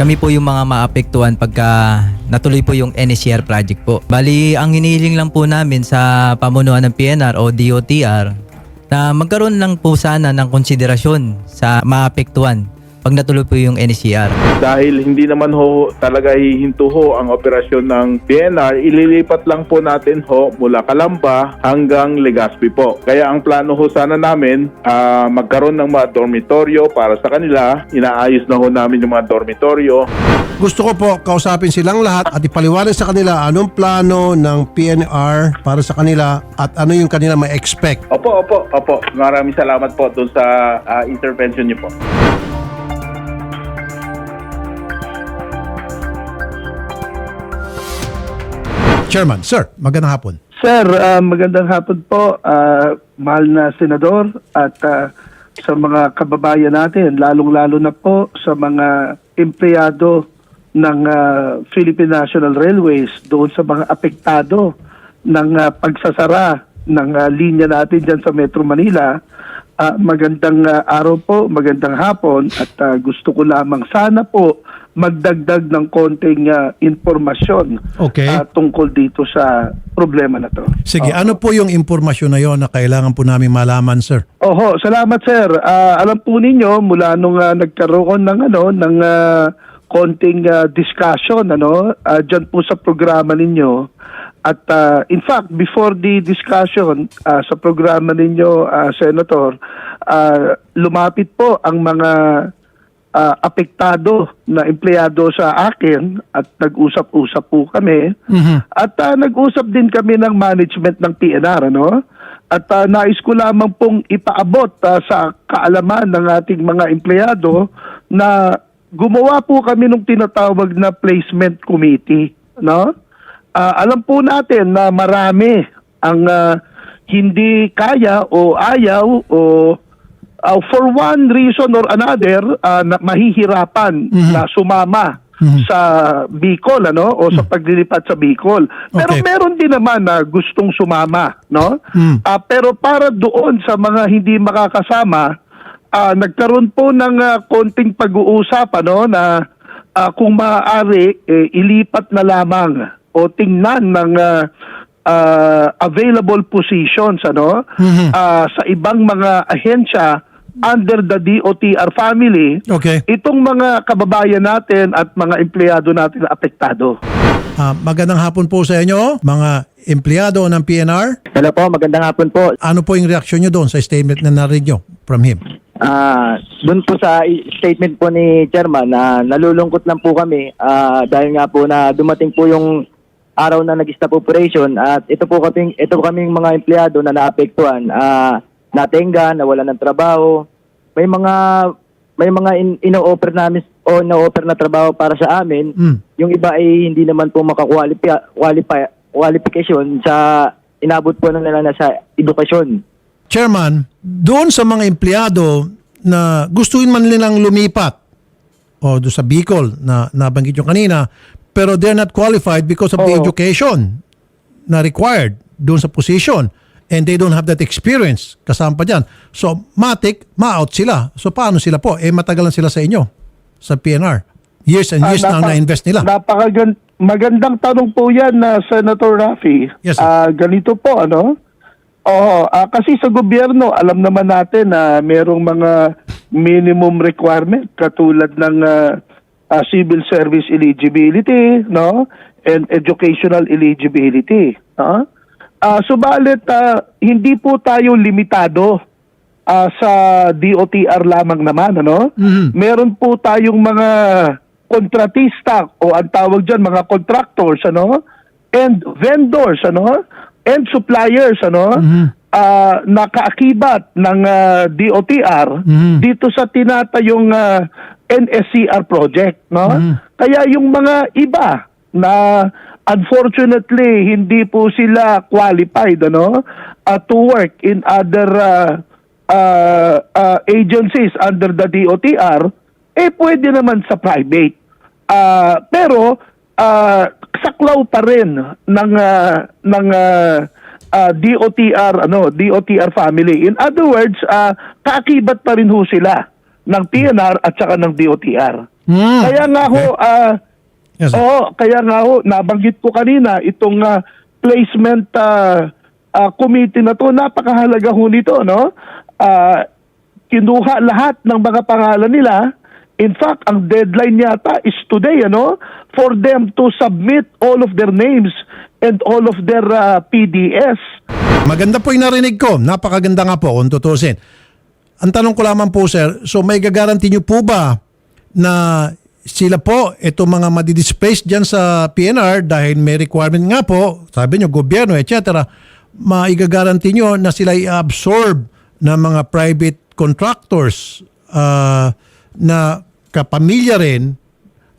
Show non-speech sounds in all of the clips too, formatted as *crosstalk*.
Kami po yung mga maapektuhan pagka natuloy po yung NSCR project po. Bali, ang hinihiling lang po namin sa pamunuan ng PNR o DOTR na magkaroon lang po sana ng konsiderasyon sa maapektuhan pag natuloy po yung NSCR. Dahil hindi naman ho talaga hihinto ho ang operasyon ng PNR, ililipat lang po natin ho mula Kalamba hanggang Legazpi po. Kaya ang plano ho sana namin, ah, magkaroon ng mga dormitoryo para sa kanila. Inaayos na ho namin yung mga dormitoryo. Gusto ko po kausapin silang lahat at ipaliwanag sa kanila anong plano ng PNR para sa kanila at ano yung kanila ma-expect. Opo, opo, opo. Maraming salamat po doon sa ah, intervention niyo po. Chairman, sir, magandang hapon. Sir, ah, magandang hapon po, ah, mahal na senador at ah, sa mga kababayan natin, lalong-lalo na po sa mga empleyado ng ah, Philippine National Railways doon sa mga apektado ng ah, pagsasara ng ah, linya natin dyan sa Metro Manila. Ah, magandang ah, araw po, magandang hapon at ah, gusto ko lamang sana po magdagdag ng konting ah, informasyon Okay. ah, tungkol dito sa problema na to. Sige, ano po yung impormasyon na yon na kailangan po namin malaman, sir? Oho, salamat sir. Ah, alam po ninyo mula nung ah, nagkaroon ng ano ng ah, konting ah, discussion ano ah, diyan po sa programa ninyo at ah, in fact before the discussion ah, sa programa ninyo ah, senator ah, lumapit po ang mga ah, apektado na empleyado sa akin at nag-usap-usap po kami. At ah, nag-usap din kami ng management ng PNR ano? At ah, nais ko lamang pong ipaabot ah, sa kaalaman ng ating mga empleyado na gumawa po kami ng tinatawag na placement committee no? Ah, alam po natin na marami ang ah, hindi kaya o ayaw o uh, for one reason or another uh, na mahihirapan na sumama sa Bicol ano o sa paglilipat sa Bicol. Pero Okay. meron din naman na gustong sumama, no? Mm. Ah, pero para doon sa mga hindi makakasama, ah, nagkaroon po ng ah, konting pag-uusap ano na ah, kung maaari eh, ilipat na lamang o tingnan ng ah, ah, available positions ano ah, sa ibang mga ahensya under the DOTR family Okay. itong mga kababayan natin at mga empleyado natin na apektado. Ah, magandang hapon po sa inyo, mga empleyado ng PNR. Hello po, magandang hapon po. Ano po yung reaksyon nyo doon sa statement na narinig nyo from him? Ah, doon po sa i- statement po ni Chairman na nalulungkot lang po kami ah, dahil nga po na dumating po yung araw na nag-stop operation at ito po kaming ito po kaming mga empleyado na naapektuhan, ah, natenga, nawalan ng trabaho. May mga may mga in, ino-offer namin o na-offer na trabaho para sa amin. Mm. Yung iba ay hindi naman po makakwalify qualify, qualification sa inabot po na nila na sa edukasyon. Chairman, doon sa mga empleyado na gustuin man nilang lumipat o doon sa Bicol na nabanggit nyo kanina, pero they're not qualified because of the Oo. education na required doon sa position and they don't have that experience kasama pa dyan. So, matik, ma-out sila. So, paano sila po? Eh, matagal lang sila sa inyo, sa PNR. Years and years Ah, na ang napa- na-invest nila. Napakagan magandang tanong po 'yan na Senator Rafi. Yes, sir. Ah, ganito po ano? Oo, ah, kasi sa gobyerno alam naman natin na merong mga minimum requirement katulad ng ah, ah, civil service eligibility, no? And educational eligibility, no? Ah, subalit ah, hindi po tayo limitado ah, sa DOTR lamang naman ano Mhm. meron po tayong mga kontratista o ang tawag diyan mga contractors ano and vendors ano and suppliers ano ah, nakaakibat ng ah, DOTR Mhm. dito sa tinatayong ah, NSCR project no Mhm. kaya yung mga iba na unfortunately hindi po sila qualified ano uh, to work in other uh, uh, uh, agencies under the DOTR eh pwede naman sa private. Ah, pero ah, saklaw pa rin ng ah, ng ah, ah, DOTR ano DOTR family. In other words ah, kaakibat pa rin ho sila ng PNR at saka ng DOTR. Hmm, Kaya nga ho, ah, Yes, sir. oo, kaya nga ho, nabanggit ko kanina itong ah, placement ah, ah, committee na to, napakahalaga ho nito, no? Ah, kinuha lahat ng mga pangalan nila. In fact, ang deadline yata is today, ano? For them to submit all of their names and all of their ah, PDS. Maganda po yung narinig ko. Napakaganda nga po kung tutusin. Ang tanong ko lamang po sir, so may gagaranti nyo po ba na sila po, ito mga madidisplace dyan sa PNR dahil may requirement nga po, sabi nyo, gobyerno, etc. Maigagaranti nyo na sila i-absorb ng mga private contractors ah, na kapamilya rin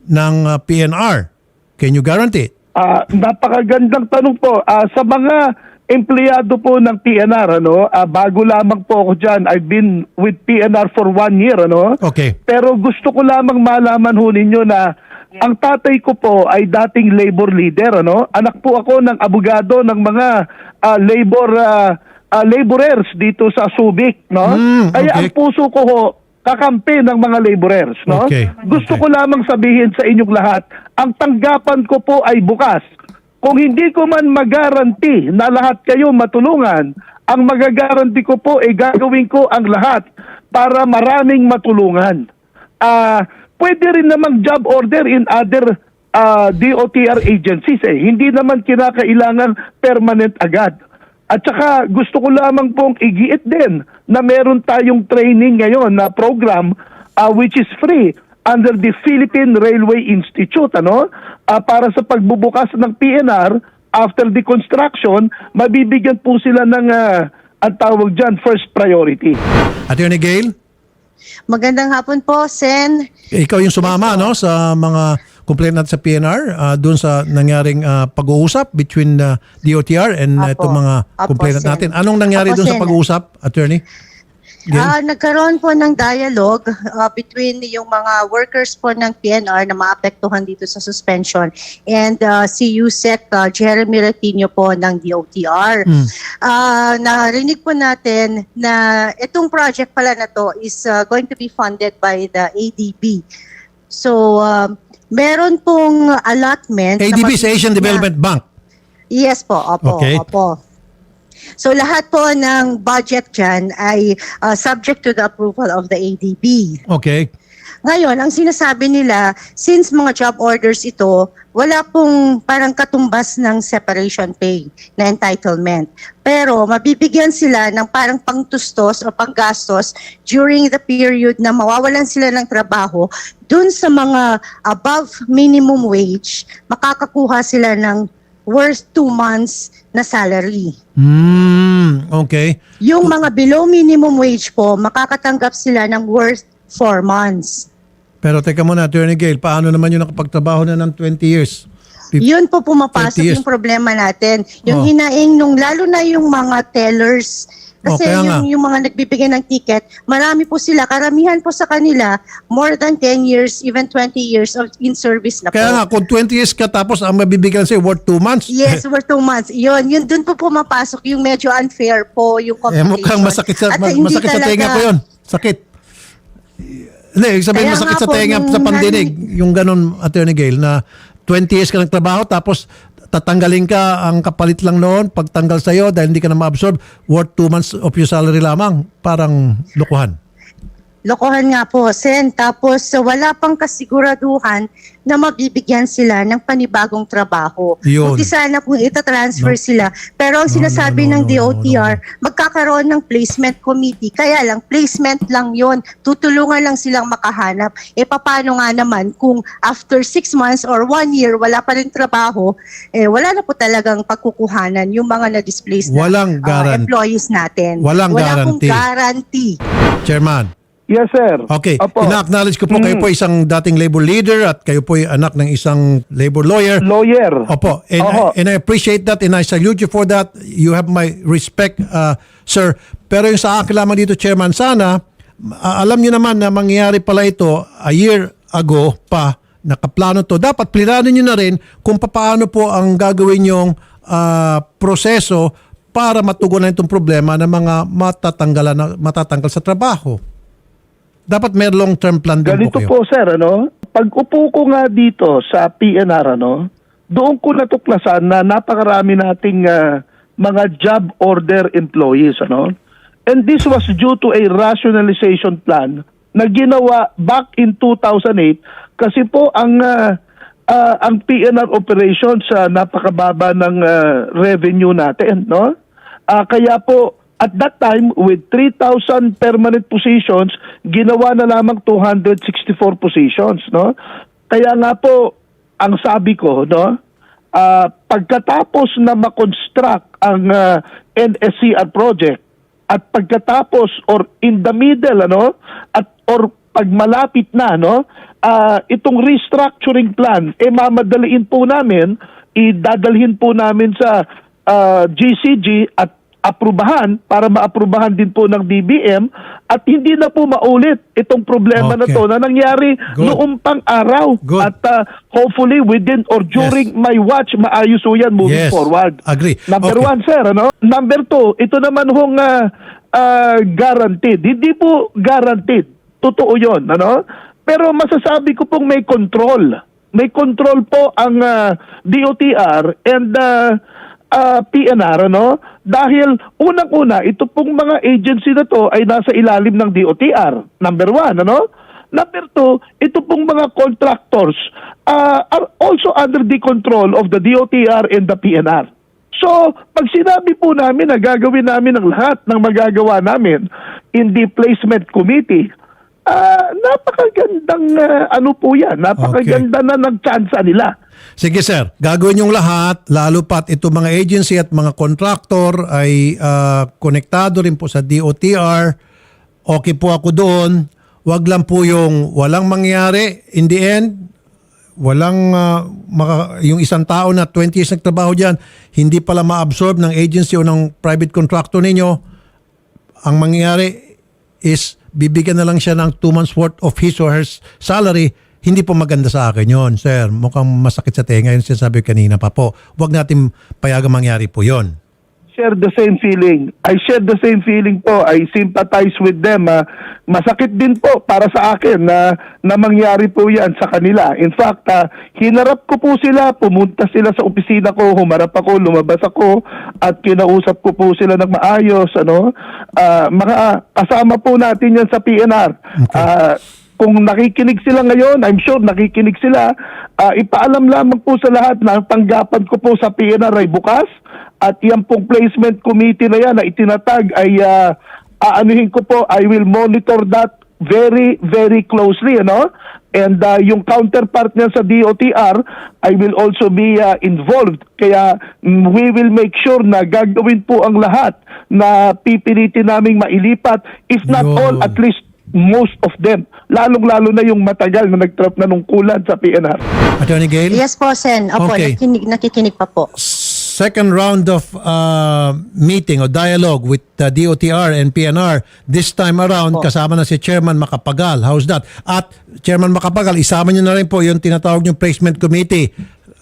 ng ah, PNR. Can you guarantee it? Ah, napakagandang tanong po. Ah, sa mga empleyado po ng PNR, ano, ah, bago lamang po ako dyan, I've been with PNR for one year, ano. Okay. Pero gusto ko lamang malaman ho ninyo na ang tatay ko po ay dating labor leader, ano. Anak po ako ng abogado ng mga ah, labor ah, ah, laborers dito sa Subic, no. Kaya okay. ang puso ko ho kakampi ng mga laborers, no? Okay, Gusto okay. ko lamang sabihin sa inyong lahat, ang tanggapan ko po ay bukas. Kung hindi ko man magaranti na lahat kayo matulungan, ang magagaranti ko po ay gagawin ko ang lahat para maraming matulungan. Ah, pwede rin namang job order in other ah, DOTR agencies eh. Hindi naman kinakailangan permanent agad. At saka gusto ko lamang pong igiit din na meron tayong training ngayon na program uh, which is free under the Philippine Railway Institute ano Ah, para sa pagbubukas ng PNR after the construction mabibigyan po sila ng ah, ang tawag diyan first priority. Attorney Gail? Magandang hapon po, Sen. Ikaw yung sumama no sa mga complaint natin sa PNR uh, doon sa nangyaring ah, pag-uusap between uh, DOTR and uh, Apo. itong mga Sen. natin. Anong nangyari Apo, doon sa pag-uusap, attorney? Gail? Ah, nagkaroon po ng dialogue ah, between yung mga workers po ng PNR na maapektuhan dito sa suspension and ah, si USEC ah, Jeremy Retino po ng DOTR. Hmm. Ah, narinig po natin na itong project pala na to is ah, going to be funded by the ADB. So, um, meron pong allotment. ADB sa Asian Development Bank. Yes po, opo, Okay. opo. So lahat po ng budget dyan ay uh, subject to the approval of the ADB. Okay. Ngayon, ang sinasabi nila, since mga job orders ito, wala pong parang katumbas ng separation pay na entitlement. Pero mabibigyan sila ng parang pangtustos o panggastos during the period na mawawalan sila ng trabaho dun sa mga above minimum wage, makakakuha sila ng worth two months na salary. Hmm, okay. Yung mga below minimum wage po, makakatanggap sila ng worth four months. Pero teka muna, Attorney Gail, paano naman yung nakapagtrabaho na ng 20 years? Yun po 30 pumapasok years. yung problema natin. Yung Oh. hinaing nung, lalo na yung mga tellers, kasi Oh, kaya nga. yung, yung mga nagbibigay ng ticket, marami po sila, karamihan po sa kanila, more than 10 years, even 20 years of in service na Kaya nga, po. kung 20 years ka tapos ang mabibigyan sa'yo worth 2 months. Yes, *laughs* we're two months. Yun, yun dun po pumapasok yung medyo unfair po yung Eh, computation. mukhang masakit sa, At ma- hindi masakit sa talaga- tenga ko yun. Sakit. Hindi, ibig sabihin Kaya masakit nga sa po, tenga, sa pandinig. Yung ganun, Attorney Gail, na 20 years ka nagtrabaho tapos tatanggalin ka ang kapalit lang noon, pagtanggal sa'yo dahil hindi ka na ma-absorb, worth 2 months of your salary lamang. Parang lukuhan. Lokohan nga po, Sen. Tapos uh, wala pang kasiguraduhan na mabibigyan sila ng panibagong trabaho. Yun. Buti sana kung itatransfer sila. Pero ang No, sinasabi no, no, ng no, DOTR, magkakaroon ng placement committee. Kaya lang, placement lang yon Tutulungan lang silang makahanap. E paano nga naman kung after six months or one year, wala pa rin trabaho, eh, wala na po talagang pagkukuhanan yung mga na-displaced na Walang uh, employees natin. Walang wala guarantee. guarantee. Chairman. Yes, sir. Okay, Opo. ina-acknowledge ko po kayo Mm. po isang dating labor leader at kayo po ay anak ng isang labor lawyer. Lawyer. Opo, and, Oho. I, and I appreciate that and I salute you for that. You have my respect, uh, sir. Pero yung sa akin lamang dito, Chairman, sana, uh, alam niyo naman na mangyayari pala ito a year ago pa, nakaplano to. Dapat pliranin niyo na rin kung paano po ang gagawin yung uh, proseso para matugunan itong problema ng mga matatanggalan na matatanggal sa trabaho. Dapat may long-term plan din Ganito po kayo. po, sir, ano? Pag upo ko nga dito sa PNR, ano, doon ko natuklasan na napakarami nating ah, mga job order employees, ano? And this was due to a rationalization plan na ginawa back in 2008 kasi po ang ah, ah, ang PNR operations sa napakababa ng ah, revenue natin, no? Ah, kaya po at that time with 3,000 permanent positions, ginawa na lamang 264 positions, no? Kaya nga po ang sabi ko, no? ah, pagkatapos na ma-construct ang ah, NSCR project at pagkatapos or in the middle ano at or pag malapit na no ah, itong restructuring plan eh mamadaliin po namin idadalhin po namin sa ah, GCG at aprubahan para maaprubahan din po ng DBM at hindi na po maulit itong problema na Okay. to na nangyari Good. noong pang araw Good. at ah, hopefully within or during my watch maayos po yan moving Yes. forward. Agree. Number Okay. one, sir, ano? Number two, ito naman hong ah, ah, guaranteed. Hindi po guaranteed. Totoo yon ano? Pero masasabi ko pong may control. May control po ang ah, DOTR and ah, ah, PNR, ano? Dahil unang-una, ito pong mga agency na to ay nasa ilalim ng DOTR. Number one, ano? Number two, ito pong mga contractors ah, are also under the control of the DOTR and the PNR. So, pag sinabi po namin na gagawin namin ang lahat ng magagawa namin in the placement committee, ah, napakagandang ah, ano po yan, napakaganda na ng tsansa nila. Sige sir, gagawin yung lahat, lalo pat ito mga agency at mga contractor ay ah, konektado rin po sa DOTR. Okay po ako doon. Wag lang po yung walang mangyari. In the end, walang ah, maka- yung isang tao na 20 years nagtrabaho dyan, hindi pala ma-absorb ng agency o ng private contractor ninyo. Ang mangyayari is bibigyan na lang siya ng two months worth of his or her salary. Hindi po maganda sa akin yon, sir. Mukhang masakit sa tenga yung sinasabi ko kanina pa po. Huwag natin payagang mangyari po yon. Share the same feeling. I share the same feeling po. I sympathize with them. ah. masakit din po para sa akin na, na mangyari po yan sa kanila. In fact, ah, hinarap ko po sila, pumunta sila sa opisina ko, humarap ako, lumabas ako, at kinausap ko po sila ng maayos. Ano? Ah, mga kasama po natin yan sa PNR. Ah, kung nakikinig sila ngayon, I'm sure nakikinig sila, ah, ipaalam lamang po sa lahat na ang tanggapan ko po sa PNR ay bukas at yan pong placement committee na yan na itinatag ay ah, aanuhin ko po, I will monitor that very, very closely, ano? And ah, yung counterpart niya sa DOTR, I will also be ah, involved. Kaya mm, we will make sure na gagawin po ang lahat na pipilitin naming mailipat. If not Yun. all, at least most of them. Lalong-lalo na yung matagal na nagtrap na nung kulan sa PNR. Attorney Gail? Yes po, Sen. Opo, Okay. nakikinig, nakikinig pa po. second round of uh, meeting o dialogue with uh, DOTR and PNR. This time around, kasama na si Chairman Makapagal. How's that? At Chairman Makapagal, isama niyo na rin po yung tinatawag yung placement committee.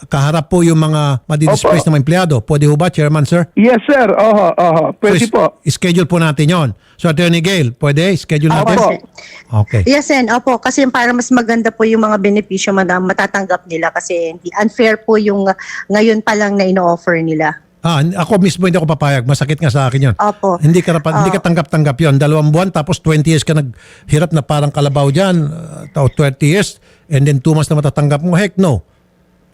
Kaharap po yung mga madidisplace Opo. na mga empleyado. Pwede ho ba, Chairman, sir? Yes, sir. Oho, oho. Pwede So, po. schedule po natin yon. So, Attorney Gail, pwede? Schedule natin? Opo. Okay. Yes, Sen. Opo, kasi para mas maganda po yung mga benepisyo na matatanggap nila kasi hindi unfair po yung uh, ngayon pa lang na ino-offer nila. Ah, ako mismo hindi ako papayag. Masakit nga sa akin yon. Opo. Hindi ka, rapat, hindi ka Ah. tanggap-tanggap yon. Dalawang buwan tapos 20 years ka naghirap na parang kalabaw dyan. Uh, 20 years and then 2 months na matatanggap mo. Heck no.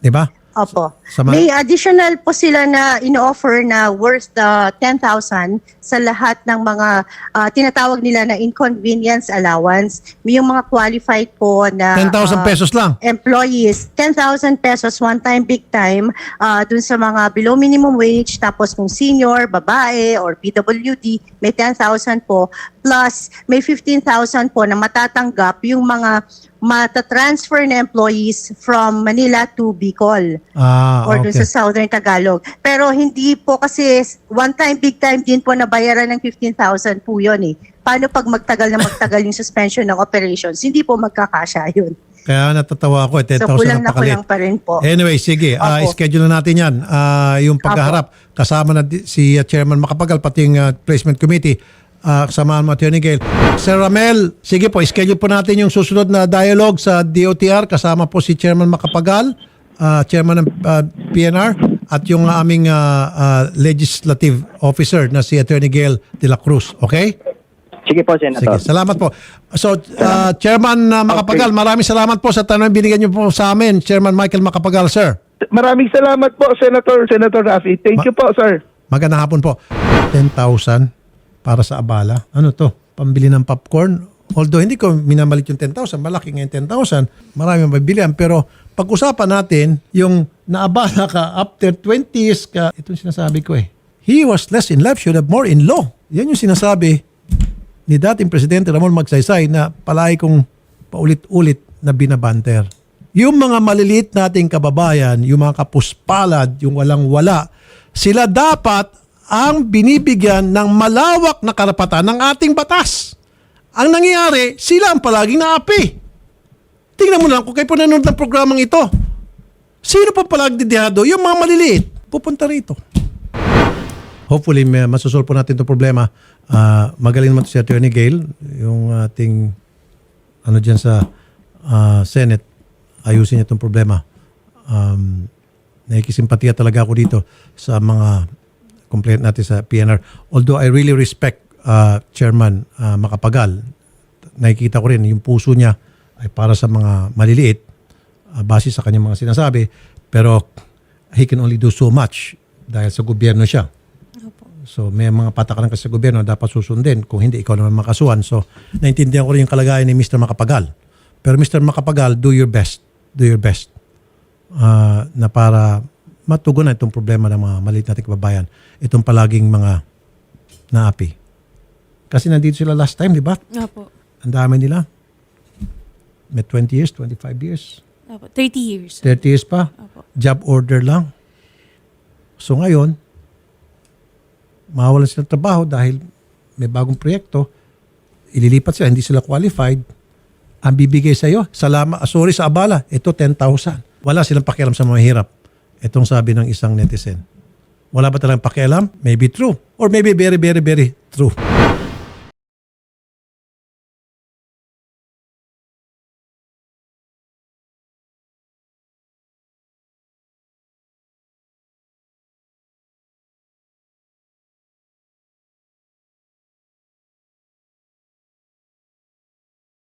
Di ba? Opo. Sa ma- May additional po sila na ino-offer na worth the 10,000 sa lahat ng mga ah, tinatawag nila na inconvenience allowance. May yung mga qualified po na 10,000 ah, pesos lang. employees, 10,000 pesos one time, big time, ah, dun sa mga below minimum wage, tapos kung senior, babae, or PWD, may 10,000 po. Plus, may 15,000 po na matatanggap yung mga matatransfer na employees from Manila to Bicol Ah, or dun okay. sa Southern Tagalog. Pero hindi po kasi one time, big time din po nabayaran ng 15,000 po yun eh. Paano pag magtagal na magtagal yung suspension ng operations? Hindi po magkakasya yun. Kaya natatawa ako. Eh, 10,000 So kulang ang na kulang pa rin po. Anyway, sige. ah, Opo. schedule na natin yan. Ah, yung pagkaharap, kasama na si uh, Chairman Makapagal, pati yung uh, placement committee. Uh, kasamahan mo Attorney Gail. Sir Ramel, sige po, schedule po natin yung susunod na dialogue sa DOTR kasama po si Chairman Macapagal, uh, Chairman ng uh, PNR at yung aming uh, uh, legislative officer na si Attorney Gail de la Cruz. Okay? Sige po, Sige, Senator. salamat po. So, uh, Chairman uh, Macapagal, maraming salamat po sa tanong binigyan niyo po sa amin, Chairman Michael Macapagal, sir. Maraming salamat po, Senator, Senator Rafi. Thank Ma- you po, sir. Magandang hapon po. 10,000 para sa abala. Ano to? Pambili ng popcorn? Although hindi ko minamalit yung 10,000, malaki nga yung 10,000, marami mabibilihan. Pero pag-usapan natin yung naabala ka after 20 years ka, ito yung sinasabi ko eh. He was less in life, should have more in law. Yan yung sinasabi ni dating Presidente Ramon Magsaysay na palagi kong paulit-ulit na binabanter. Yung mga maliliit nating kababayan, yung mga kapuspalad, yung walang-wala, sila dapat ang binibigyan ng malawak na karapatan ng ating batas. Ang nangyayari, sila ang palaging naapi. Tingnan mo lang kung kayo po nanonood ng programang ito. Sino pa palagdidihado? Yung mga maliliit. Pupunta rito. Hopefully, may masusolve po natin itong problema. Ah, magaling naman si Attorney Gail, yung ating ano dyan sa ah, Senate, ayusin niya itong problema. Um, nakikisimpatiya talaga ako dito sa mga complaint natin sa PNR. Although I really respect ah, Chairman ah, Makapagal, nakikita ko rin yung puso niya ay para sa mga maliliit ah, base sa kanyang mga sinasabi. Pero he can only do so much dahil sa gobyerno siya. So may mga patakaran kasi sa gobyerno dapat susundin. Kung hindi, ikaw naman makasuhan. So naintindihan ko rin yung kalagayan ni Mr. Makapagal. Pero Mr. Makapagal, do your best. Do your best. Ah, na para matugunan itong problema ng mga maliit nating kababayan. Itong palaging mga naapi. Kasi nandito sila last time, di ba? Opo. Ang dami nila. May 20 years, 25 years, Opo. 30 years. 30 years pa. Opo. Job order lang. So ngayon, mawalan sila ng trabaho dahil may bagong proyekto, ililipat sila, hindi sila qualified, ang bibigay sa iyo, salamat, ah, sorry sa abala, ito 10,000. Wala silang pakialam sa mga mahirap. Itong sabi ng isang netizen. Wala ba talagang pakialam? Maybe true. Or maybe very, very, very true.